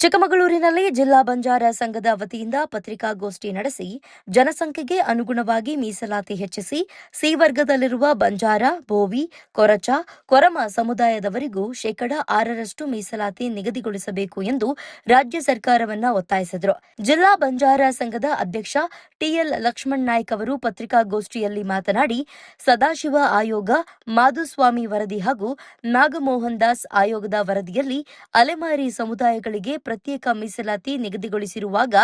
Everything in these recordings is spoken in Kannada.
ಚಿಕ್ಕಮಗಳೂರಿನಲ್ಲಿ ಜಿಲ್ಲಾ ಬಂಜಾರ ಸಂಘದ ವತಿಯಿಂದ ಪತ್ರಿಕಾಗೋಷ್ಠಿ ನಡೆಸಿ, ಜನಸಂಖ್ಯೆಗೆ ಅನುಗುಣವಾಗಿ ಮೀಸಲಾತಿ ಹೆಚ್ಚಿಸಿ, ಸಿ ವರ್ಗದಲ್ಲಿರುವ ಬಂಜಾರ, ಬೋವಿ, ಕೊರಚ, ಕೊರಮ ಸಮುದಾಯದವರಿಗೂ ಶೇಕಡಾ ಆರರಷ್ಟು ಮೀಸಲಾತಿ ನಿಗದಿಗೊಳಿಸಬೇಕು ಎಂದು ರಾಜ್ಯ ಸರ್ಕಾರವನ್ನ ಒತ್ತಾಯಿಸಿದರು. ಜಿಲ್ಲಾ ಬಂಜಾರ ಸಂಘದ ಅಧ್ಯಕ್ಷ ಟಿಎಲ್ ಲಕ್ಷ್ಮಣ್ ನಾಯ್ಕ ಅವರು ಪತ್ರಿಕಾಗೋಷ್ಠಿಯಲ್ಲಿ ಮಾತನಾಡಿ, ಸದಾಶಿವ ಆಯೋಗ, ಮಾಧುಸ್ವಾಮಿ ವರದಿ ಹಾಗೂ ನಾಗಮೋಹನ್ ದಾಸ್ ಆಯೋಗದ ವರದಿಯಲ್ಲಿ ಅಲೆಮಾರಿ ಸಮುದಾಯಗಳಿಗೆ ಪ್ರತ್ಯೇಕ ಮೀಸಲಾತಿ ನಿಗದಿಗೊಳಿಸಿರುವಾಗ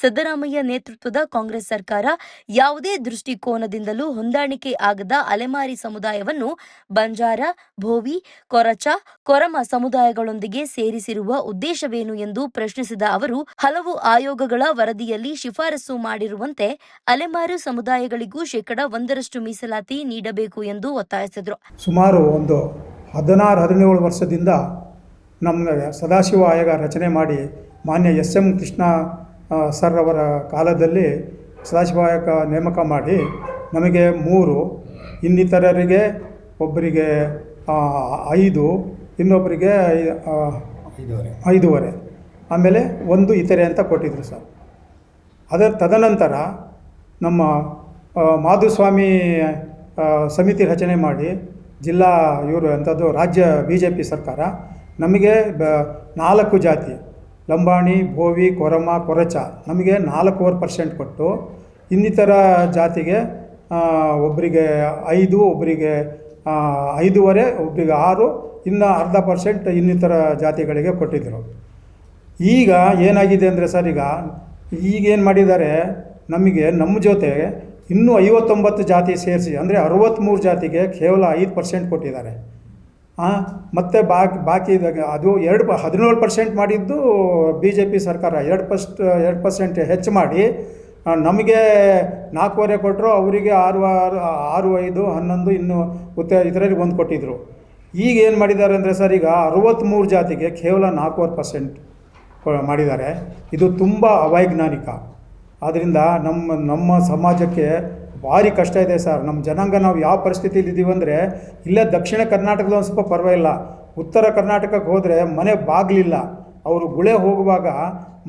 ಸಿದ್ದರಾಮಯ್ಯ ನೇತೃತ್ವದ ಕಾಂಗ್ರೆಸ್ ಸರ್ಕಾರ ಯಾವುದೇ ದೃಷ್ಟಿಕೋನದಿಂದಲೂ ಹೊಂದಾಣಿಕೆ ಆಗದ ಅಲೆಮಾರಿ ಸಮುದಾಯವನ್ನು ಬಂಜಾರ, ಭೋವಿ, ಕೊರಚ, ಕೊರಮ ಸಮುದಾಯಗಳೊಂದಿಗೆ ಸೇರಿಸಿರುವ ಉದ್ದೇಶವೇನು ಎಂದು ಪ್ರಶ್ನಿಸಿದ ಅವರು, ಹಲವು ಆಯೋಗಗಳ ವರದಿಯಲ್ಲಿ ಶಿಫಾರಸು ಮಾಡಿರುವಂತೆ ಅಲೆಮಾರು ಸಮುದಾಯಗಳಿಗೂ ಶೇಕಡ ಒಂದರಷ್ಟು ಮೀಸಲಾತಿ ನೀಡಬೇಕು ಎಂದು ಒತ್ತಾಯಿಸಿದರು. ಸುಮಾರು ಒಂದು ಹದಿನಾರು, ಹದಿನೇಳು ವರ್ಷದಿಂದ ನಮಗೆ ಸದಾಶಿವ ಆಯೋಗ ರಚನೆ ಮಾಡಿ ಮಾನ್ಯ ಎಸ್ ಎಂ ಕೃಷ್ಣ ಸರ್ ಅವರ ಕಾಲದಲ್ಲಿ ಸದಾಶಿವ ಆಯೋಗ ನೇಮಕ ಮಾಡಿ ನಮಗೆ ಮೂರು, ಇನ್ನಿತರರಿಗೆ ಒಬ್ಬರಿಗೆ ಐದು, ಇನ್ನೊಬ್ಬರಿಗೆ ಐದೂವರೆ ಐದೂವರೆ. ಆಮೇಲೆ ಒಂದು ಇತರೆ ಅಂತ ಕೊಟ್ಟಿದ್ದರು ಸರ್. ಅದರ ತದನಂತರ ನಮ್ಮ ಮಾಧುಸ್ವಾಮಿ ಸಮಿತಿ ರಚನೆ ಮಾಡಿ ಜಿಲ್ಲಾ ಇವರು ಅಂಥದ್ದು ರಾಜ್ಯ ಬಿ ಜೆ ಪಿ ಸರ್ಕಾರ ನಮಗೆ ಬ, ನಾಲ್ಕು ಜಾತಿ. ಲಂಬಾಣಿ, ಭೋವಿ, ಕೊರಮ, ಕೊರಚ. ನಮಗೆ ನಾಲ್ಕೂವರೆ ಪರ್ಸೆಂಟ್ ಕೊಟ್ಟು, ಇನ್ನಿತರ ಜಾತಿಗೆ ಒಬ್ಬರಿಗೆ ಐದು ಒಬ್ಬರಿಗೆ ಐದೂವರೆ ಒಬ್ಬರಿಗೆ ಆರು, ಇನ್ನು ಅರ್ಧ ಪರ್ಸೆಂಟ್ ಇನ್ನಿತರ ಜಾತಿಗಳಿಗೆ ಕೊಟ್ಟಿದ್ದರು ಈಗ ಏನಾಗಿದೆ ಅಂದರೆ ಸರ್, ಈಗ ಈಗೇನು ಮಾಡಿದ್ದಾರೆ, ನಮಗೆ ನಮ್ಮ ಜೊತೆ ಇನ್ನೂ ಐವತ್ತೊಂಬತ್ತು ಜಾತಿ ಸೇರಿಸಿ, ಅಂದರೆ ಅರವತ್ತ್ಮೂರು ಜಾತಿಗೆ ಕೇವಲ ಐದು ಪರ್ಸೆಂಟ್ ಕೊಟ್ಟಿದ್ದಾರೆ. ಮತ್ತು ಬಾಕಿ ಬಾಕಿ ಅದು ಎರಡು ಹದಿನೇಳು ಪರ್ಸೆಂಟ್ ಮಾಡಿದ್ದು ಬಿ ಜೆ ಪಿ ಸರ್ಕಾರ. ಎರಡು ಪಸ್ಟ್, ಎರಡು ಪರ್ಸೆಂಟ್ ಹೆಚ್ಚು ಮಾಡಿ. ನಮಗೆ ನಾಲ್ಕೂವರೆ ಕೊಟ್ಟರು ಅವರಿಗೆ ಆರು ಆರು ಆರು ಐದು ಹನ್ನೊಂದು, ಇನ್ನು ಉತ್ತ ಇದರಲ್ಲಿ ಒಂದು ಕೊಟ್ಟಿದ್ದರು ಈಗ ಏನು ಮಾಡಿದ್ದಾರೆ ಅಂದರೆ ಸರ್, ಈಗ ಅರವತ್ತ್ಮೂರು ಜಾತಿಗೆ ಕೇವಲ ನಾಲ್ಕೂವರೆ ಪರ್ಸೆಂಟ್ ಮಾಡಿದ್ದಾರೆ. ಇದು ತುಂಬ ಅವೈಜ್ಞಾನಿಕ. ಆದ್ದರಿಂದ ನಮ್ಮ ನಮ್ಮ ಸಮಾಜಕ್ಕೆ ಭಾರಿ ಕಷ್ಟ ಇದೆ ಸರ್. ನಮ್ಮ ಜನಾಂಗ ನಾವು ಯಾವ ಪರಿಸ್ಥಿತಿಲಿ ಇದ್ದೀವಿ ಅಂದರೆ, ಇಲ್ಲೇ ದಕ್ಷಿಣ ಕರ್ನಾಟಕದ ಒಂದು ಸ್ವಲ್ಪ ಪರವಾಗಿಲ್ಲ. ಉತ್ತರ ಕರ್ನಾಟಕಕ್ಕೆ ಹೋದರೆ ಮನೆ ಬಾಗಿಲಿಲ್ಲ. ಅವರು ಗುಳೆ ಹೋಗುವಾಗ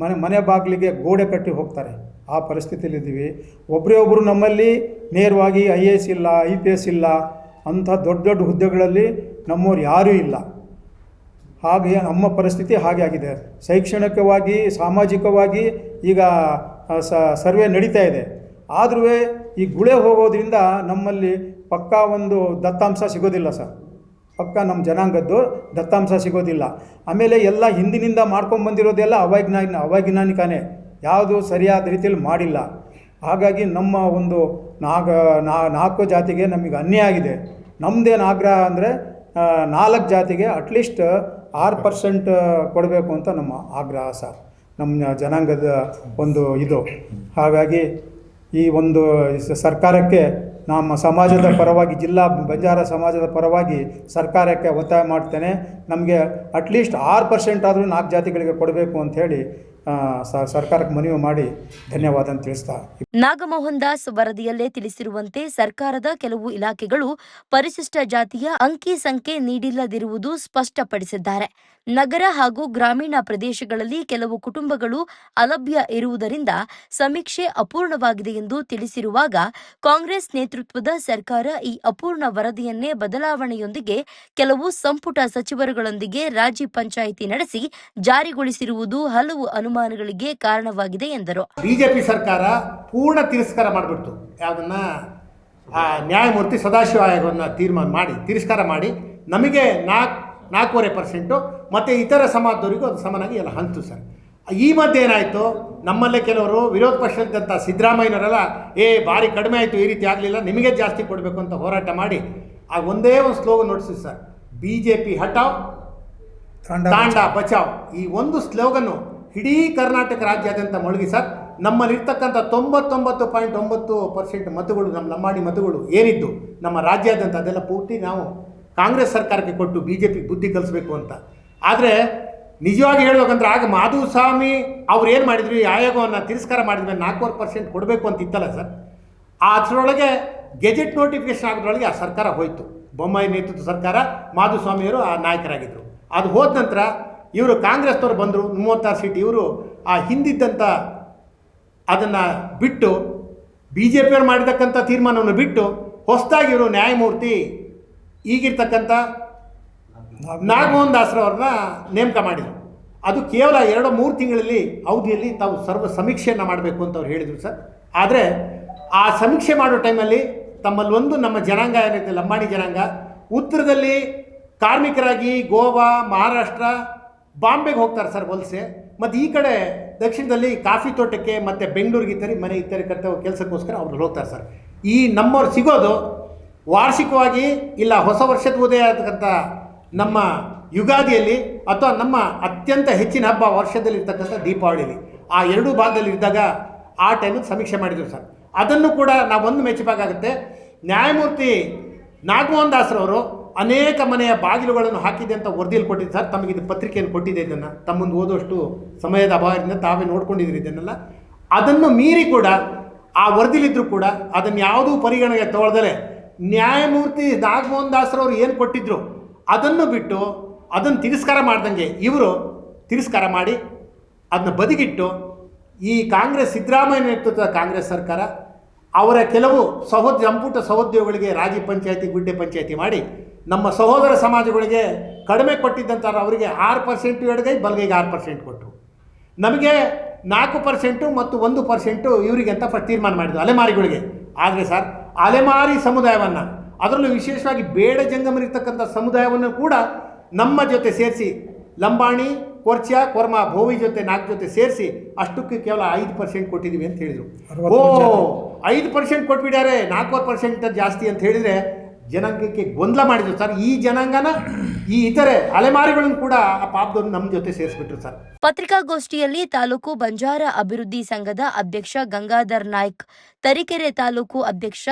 ಮನೆ ಮನೆ ಬಾಗಿಲಿಗೆ ಗೋಡೆ ಕಟ್ಟಿ ಹೋಗ್ತಾರೆ. ಆ ಪರಿಸ್ಥಿತಿಯಲ್ಲಿ ಇದ್ದೀವಿ ಒಬ್ಬರೇ ಒಬ್ಬರು ನಮ್ಮಲ್ಲಿ ನೇರವಾಗಿ ಐ ಎ ಎಸ್ ಇಲ್ಲ, ಐ ಪಿ ಎಸ್ ಇಲ್ಲ, ಅಂಥ ದೊಡ್ಡ ದೊಡ್ಡ ಹುದ್ದೆಗಳಲ್ಲಿ ನಮ್ಮವ್ರು ಯಾರೂ ಇಲ್ಲ. ಹಾಗೆ ನಮ್ಮ ಪರಿಸ್ಥಿತಿ ಹಾಗೆ ಆಗಿದೆ. ಶೈಕ್ಷಣಿಕವಾಗಿ, ಸಾಮಾಜಿಕವಾಗಿ ಈಗ ಸರ್ವೆ ನಡೀತಾ ಇದೆ. ಆದ್ರೂ ಈ ಗುಳೆ ಹೋಗೋದ್ರಿಂದ ನಮ್ಮಲ್ಲಿ ಪಕ್ಕಾ ಒಂದು ದತ್ತಾಂಶ ಸಿಗೋದಿಲ್ಲ ಸರ್. ಪಕ್ಕ ನಮ್ಮ ಜನಾಂಗದ್ದು ದತ್ತಾಂಶ ಸಿಗೋದಿಲ್ಲ. ಆಮೇಲೆ ಎಲ್ಲ ಹಿಂದಿನಿಂದ ಮಾಡ್ಕೊಂಬಂದಿರೋದೆಲ್ಲ ಅವೈಜ್ಞಾನ, ಅವೈಜ್ಞಾನಿಕನೇ. ಯಾವುದು ಸರಿಯಾದ ರೀತಿಯಲ್ಲಿ ಮಾಡಿಲ್ಲ. ಹಾಗಾಗಿ ನಮ್ಮ ಒಂದು ನಾಗ ನಾಲ್ಕು ಜಾತಿಗೆ ನಮಗೆ ಅನ್ಯಾಯ ಆಗಿದೆ. ನಮ್ಮದೇನು ಆಗ್ರಹ ಅಂದರೆ ನಾಲ್ಕು ಜಾತಿಗೆ ಅಟ್ಲೀಸ್ಟ್ ಆರು ಪರ್ಸೆಂಟ್ ಕೊಡಬೇಕು ಅಂತ ನಮ್ಮ ಆಗ್ರಹ ಸರ್. ನಮ್ಮ ಜನಾಂಗದ ಒಂದು ಇದು. ಹಾಗಾಗಿ ಈ ಒಂದು ಸರ್ಕಾರಕ್ಕೆ ನಮ್ಮ ಸಮಾಜದ ಪರವಾಗಿ, ಜಿಲ್ಲಾ ಬಂಜಾರ ಸಮಾಜದ ಪರವಾಗಿ ಸರ್ಕಾರಕ್ಕೆ ಒತ್ತಾಯ ಮಾಡ್ತೇನೆ. ನಮಗೆ ಅಟ್ಲೀಸ್ಟ್ ಆರು ಪರ್ಸೆಂಟ್ ಆದರೂ ನಾಲ್ಕು ಜಾತಿಗಳಿಗೆ ಕೊಡಬೇಕು ಅಂಥೇಳಿ ಸರ್ಕಾರಕ್ಕೆ ಮನವಿ ಮಾಡಿ ಧನ್ಯವಾದ ಅಂತ ತಿಳಿಸ್ತಾ ನಾಗಮೋಹನ್ ದಾಸ್ ವರದಿಯಲ್ಲೇ ತಿಳಿಸಿರುವಂತೆ ಸರ್ಕಾರದ ಕೆಲವು ಇಲಾಖೆಗಳು ಪರಿಶಿಷ್ಟ ಜಾತಿಯ ಅಂಕಿ ಸಂಖ್ಯೆ ನೀಡಿಲ್ಲದಿರುವುದು ಸ್ಪಷ್ಟಪಡಿಸಿದ್ದಾರೆ. ನಗರ ಹಾಗೂ ಗ್ರಾಮೀಣ ಪ್ರದೇಶಗಳಲ್ಲಿ ಕೆಲವು ಕುಟುಂಬಗಳು ಅಲಭ್ಯ ಇರುವುದರಿಂದ ಸಮೀಕ್ಷೆ ಅಪೂರ್ಣವಾಗಿದೆ ಎಂದು ತಿಳಿಸಿರುವಾಗ ಕಾಂಗ್ರೆಸ್ ನೇತೃತ್ವದ ಸರ್ಕಾರ ಈ ಅಪೂರ್ಣ ವರದಿಯನ್ನೇ ಬದಲಾವಣೆಯೊಂದಿಗೆ ಕೆಲವು ಸಂಪುಟ ಸಚಿವರುಗಳೊಂದಿಗೆ ರಾಜಿ ಪಂಚಾಯಿತಿ ನಡೆಸಿ ಜಾರಿಗೊಳಿಸಿರುವುದು ಹಲವು ಅನುಮಾನಗಳಿಗೆ ಕಾರಣವಾಗಿದೆ ಎಂದರು. ಬಿಜೆಪಿ ಸರ್ಕಾರ ಪೂರ್ಣ ತಿರಸ್ಕಾರ ಮಾಡಿಬಿಡ್ತು. ಯಾವುದನ್ನ ಆ ನ್ಯಾಯಮೂರ್ತಿ ಸದಾಶಿವ ಆಯೋಗವನ್ನು ತೀರ್ಮಾನ ಮಾಡಿ ತಿರಸ್ಕಾರ ಮಾಡಿ ನಮಗೆ ನಾಲ್ಕು ನಾಲ್ಕೂವರೆ ಪರ್ಸೆಂಟು ಮತ್ತು ಇತರ ಸಮಾಜದವರಿಗೂ ಅದು ಸಮನಾಗಿ ಎಲ್ಲ ಹಂತು ಸರ್. ಈ ಮಧ್ಯೆ ಏನಾಯಿತು? ನಮ್ಮಲ್ಲೇ ಕೆಲವರು ವಿರೋಧ ಪಕ್ಷದಂಥ ಸಿದ್ದರಾಮಯ್ಯನವರೆಲ್ಲ ಏ ಭಾರಿ ಕಡಿಮೆ ಆಯಿತು ಈ ರೀತಿ ಆಗಲಿಲ್ಲ ನಿಮಗೆ ಜಾಸ್ತಿ ಕೊಡಬೇಕು ಅಂತ ಹೋರಾಟ ಮಾಡಿ ಆ ಒಂದೇ ಒಂದು ಸ್ಲೋಗನ್ ನೋಡಿಸಿ ಸರ್. ಬಿ ಜೆ ಪಿ ಹಟಾವ್ ತಾಂಡ ತಾಂಡ ಬಚಾವ್. ಈ ಒಂದು ಸ್ಲೋಗನ್ನು ಇಡೀ ಕರ್ನಾಟಕ ರಾಜ್ಯಾದ್ಯಂತ ಮೊಳಗಿ ಸರ್ ನಮ್ಮಲ್ಲಿರ್ತಕ್ಕಂಥ ತೊಂಬತ್ತೊಂಬತ್ತು ಪಾಯಿಂಟ್ ಒಂಬತ್ತು ಪರ್ಸೆಂಟ್ ಮತಗಳು, ನಮ್ಮ ಲಂಬಾಣಿ ಮತಗಳು ಏನಿದ್ದು, ನಮ್ಮ ರಾಜ್ಯಾದ್ಯಂತ ಅದೆಲ್ಲ ಪೂರ್ತಿ ನಾವು ಕಾಂಗ್ರೆಸ್ ಸರ್ಕಾರಕ್ಕೆ ಕೊಟ್ಟು ಬಿ ಜೆ ಪಿ ಬುದ್ಧಿ ಕಲಿಸ್ಬೇಕು ಅಂತ. ಆದರೆ ನಿಜವಾಗಿ ಹೇಳ್ಬೇಕಂದ್ರೆ ಆಗ ಮಾಧುಸ್ವಾಮಿ ಅವ್ರು ಏನು ಮಾಡಿದ್ರು, ಈ ಆಯೋಗವನ್ನು ತಿರಸ್ಕಾರ ಮಾಡಿದ್ಮೇಲೆ ನಾಲ್ಕೂವರೆ ಪರ್ಸೆಂಟ್ ಕೊಡಬೇಕು ಅಂತ ಇತ್ತಲ್ಲ ಸರ್. ಅದರೊಳಗೆ ಗೆಜೆಟ್ ನೋಟಿಫಿಕೇಶನ್ ಆಗೋದ್ರೊಳಗೆ ಆ ಸರ್ಕಾರ ಹೋಯಿತು. ಬೊಮ್ಮಾಯಿ ನೇತೃತ್ವ ಸರ್ಕಾರ, ಮಾಧುಸ್ವಾಮಿಯವರು ಆ ನಾಯಕರಾಗಿದ್ದರು ಅದು ಹೋದ ನಂತರ ಇವರು ಕಾಂಗ್ರೆಸ್ನವ್ರು ಬಂದರು, ಮೂವತ್ತಾರು ಸೀಟ್ ಇವರು, ಆ ಹಿಂದಿದ್ದಂಥ ಅದನ್ನು ಬಿಟ್ಟು ಬಿ ಜೆ ಪಿಯವ್ರು ಮಾಡಿರ್ತಕ್ಕಂಥ ತೀರ್ಮಾನವನ್ನು ಬಿಟ್ಟು, ಹೊಸದಾಗಿ ಇವರು ನ್ಯಾಯಮೂರ್ತಿ ಈಗಿರ್ತಕ್ಕಂಥ ನಾಗಮೋಹನ್ ದಾಸ್ರವ್ರನ್ನ ನೇಮಕ ಮಾಡಿದರು. ಅದು ಕೇವಲ ಎರಡು, ಮೂರು ತಿಂಗಳಲ್ಲಿ ಅವಧಿಯಲ್ಲಿ ತಾವು ಸರ್ವ ಸಮೀಕ್ಷೆಯನ್ನು ಮಾಡಬೇಕು ಅಂತ ಅವ್ರು ಹೇಳಿದರು ಸರ್. ಆದರೆ ಆ ಸಮೀಕ್ಷೆ ಮಾಡೋ ಟೈಮಲ್ಲಿ ತಮ್ಮಲ್ಲಿ ಒಂದು ನಮ್ಮ ಜನಾಂಗ ಏನಿದೆ ಲಂಬಾಣಿ ಜನಾಂಗ, ಉತ್ತರದಲ್ಲಿ ಕಾರ್ಮಿಕರಾಗಿ ಗೋವಾ, ಮಹಾರಾಷ್ಟ್ರ ಬಾಂಬೆಗೆ ಹೋಗ್ತಾರೆ ಸರ್ ವಲಸೆ. ಮತ್ತು ಈ ಕಡೆ ದಕ್ಷಿಣದಲ್ಲಿ ಕಾಫಿ ತೋಟಕ್ಕೆ ಮತ್ತು ಬೆಂಗಳೂರಿಗೆ ತರಿ ಮನೆ ಇತ್ತರಿ ಕರ್ತವ್ಯ ಕೆಲಸಕ್ಕೋಸ್ಕರ ಅವ್ರು ಹೋಗ್ತಾರೆ ಸರ್. ಈ ನಮ್ಮವ್ರು ಸಿಗೋದು ವಾರ್ಷಿಕವಾಗಿ ಇಲ್ಲ ಹೊಸ ವರ್ಷದ ಉದಯ ಆಗ್ತಕ್ಕಂಥ ನಮ್ಮ ಯುಗಾದಿಯಲ್ಲಿ ಅಥವಾ ನಮ್ಮ ಅತ್ಯಂತ ಹೆಚ್ಚಿನ ಹಬ್ಬ ವರ್ಷದಲ್ಲಿ ಇರ್ತಕ್ಕಂಥ ದೀಪಾವಳಿಲಿ ಆ ಎರಡೂ ಭಾಗದಲ್ಲಿ ಇದ್ದಾಗ ಆ ಟೈಮಿಗೆ ಸಮೀಕ್ಷೆ ಮಾಡಿದ್ರು ಸರ್. ಅದನ್ನು ಕೂಡ ನಾವು ಒಂದು ಮೆಚ್ಚಬೇಕಾಗುತ್ತೆ ನ್ಯಾಯಮೂರ್ತಿ ನಾಗಮೋಹನ್ ದಾಸ್ರವರು ಅನೇಕ ಮನೆಯ ಬಾಗಿಲುಗಳನ್ನು ಹಾಕಿದೆ ಅಂತ ವರದಿಯಲ್ಲಿ ಕೊಟ್ಟಿದ್ದು ಸರ್, ತಮಗೆ ಇದು ಪತ್ರಿಕೆಯನ್ನು ಕೊಟ್ಟಿದೆ ಇದನ್ನು. ತಮ್ಮೊಂದು ಮುಂದೆ ಓದೋಷ್ಟು ಸಮಯದ ಅಭಾವದಿಂದ ತಾವೇ ನೋಡ್ಕೊಂಡಿದ್ದೀರಿ ಇದನ್ನೆಲ್ಲ. ಅದನ್ನು ಮೀರಿ ಕೂಡ, ಆ ವರದಿಲಿದ್ದರೂ ಕೂಡ, ಅದನ್ನು ಯಾವುದೂ ಪರಿಗಣನೆಗೆ ತೊಳೆದರೆ ನ್ಯಾಯಮೂರ್ತಿ ನಾಗಮೋಹನ್ ದಾಸರವರು ಏನು ಕೊಟ್ಟಿದ್ರು, ಅದನ್ನು ಬಿಟ್ಟು, ಅದನ್ನು ತಿರಸ್ಕಾರ ಮಾಡ್ದಂಗೆ ಇವರು ತಿರಸ್ಕಾರ ಮಾಡಿ, ಅದನ್ನ ಬದಿಗಿಟ್ಟು, ಈ ಕಾಂಗ್ರೆಸ್ ಸಿದ್ದರಾಮಯ್ಯ ನೇತೃತ್ವದ ಕಾಂಗ್ರೆಸ್ ಸರ್ಕಾರ, ಅವರ ಕೆಲವು ಸಹೋದ್ಯ ಸಂಪುಟ ಸಹೋದ್ಯೋಗಿಗಳಿಗೆ ರಾಜಿ ಪಂಚಾಯಿತಿ, ಗುಡ್ಡೆ ಪಂಚಾಯಿತಿ ಮಾಡಿ ನಮ್ಮ ಸಹೋದರ ಸಮಾಜಗಳಿಗೆ ಕಡಿಮೆ ಕೊಟ್ಟಿದ್ದಂಥ ಅವರಿಗೆ ಆರು ಪರ್ಸೆಂಟು ಎಡಗೈ ಬಲಗೈಗೆ ಆರು ಪರ್ಸೆಂಟ್ ಕೊಟ್ಟರು ನಮಗೆ ನಾಲ್ಕು ಪರ್ಸೆಂಟು ಮತ್ತು ಒಂದು ಪರ್ಸೆಂಟು ಇವರಿಗೆ ಅಂತ ಫಸ್ಟ್ ತೀರ್ಮಾನ ಮಾಡಿದ್ರು ಅಲೆಮಾರಿಗಳಿಗೆ. ಆದರೆ ಸರ್ ಅಲೆಮಾರಿ ಸಮುದಾಯವನ್ನು ಅದರಲ್ಲೂ ವಿಶೇಷವಾಗಿ ಬೇಡ ಜಂಗಮರಿರ್ತಕ್ಕಂಥ ಸಮುದಾಯವನ್ನು ಕೂಡ ನಮ್ಮ ಜೊತೆ ಸೇರಿಸಿ ಲಂಬಾಣಿ ಕೊರ್ಚಾ ಕೊರ್ಮಾ ಭೋವಿ ಜೊತೆ ನಾಲ್ಕು ಜೊತೆ ಸೇರಿಸಿ ಅಷ್ಟಕ್ಕೆ ಕೇವಲ ಐದು ಪರ್ಸೆಂಟ್ ಕೊಟ್ಟಿದ್ದೀವಿ ಅಂತ ಹೇಳಿದರು. ಓ ಐದು ಪರ್ಸೆಂಟ್ ಕೊಟ್ಬಿಟ್ಟಾರೆ ನಾಲ್ಕು ಪರ್ಸೆಂಟ್ ಜಾಸ್ತಿ ಅಂತ ಹೇಳಿದರೆ ಜನಾಂಗಕ್ಕೆ ಗೊಂದಲ ಮಾಡಿದ್ರು ಸರ್. ಈ ಜನಾಂಗನ ಈ ಇತರೆ ಅಲೆಮಾರಿಗಳನ್ನು ಕೂಡ ಆ ಪಾಪದವ್ರು ನಮ್ಮ ಜೊತೆ ಸೇರಿಸ್ಬಿಟ್ರು ಸರ್. ಪತ್ರಿಕಾಗೋಷ್ಠಿಯಲ್ಲಿ ತಾಲೂಕು ಬಂಜಾರ ಅಭಿವೃದ್ಧಿ ಸಂಘದ ಅಧ್ಯಕ್ಷ ಗಂಗಾಧರ್ ನಾಯ್ಕ್ ತರೀಕೆರೆ ತಾಲೂಕು ಅಧ್ಯಕ್ಷ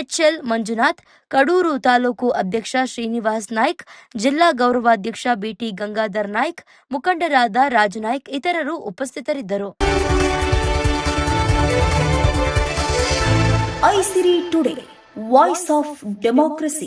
ಎಚ್ಎಲ್ ಮಂಜುನಾಥ್ ಕಡೂರು ತಾಲೂಕು ಅಧ್ಯಕ್ಷ ಶ್ರೀನಿವಾಸ್ ನಾಯ್ಕ್ ಜಿಲ್ಲಾ ಗೌರವಾಧ್ಯಕ್ಷ ಬಿಟಿ ಗಂಗಾಧರ್ ನಾಯ್ಕ್ ಮುಖಂಡರಾದ ರಾಜ್ ನಾಯ್ಕ್ ಇತರರು ಉಪಸ್ಥಿತರಿದ್ದರು. Aisiri today voice of democracy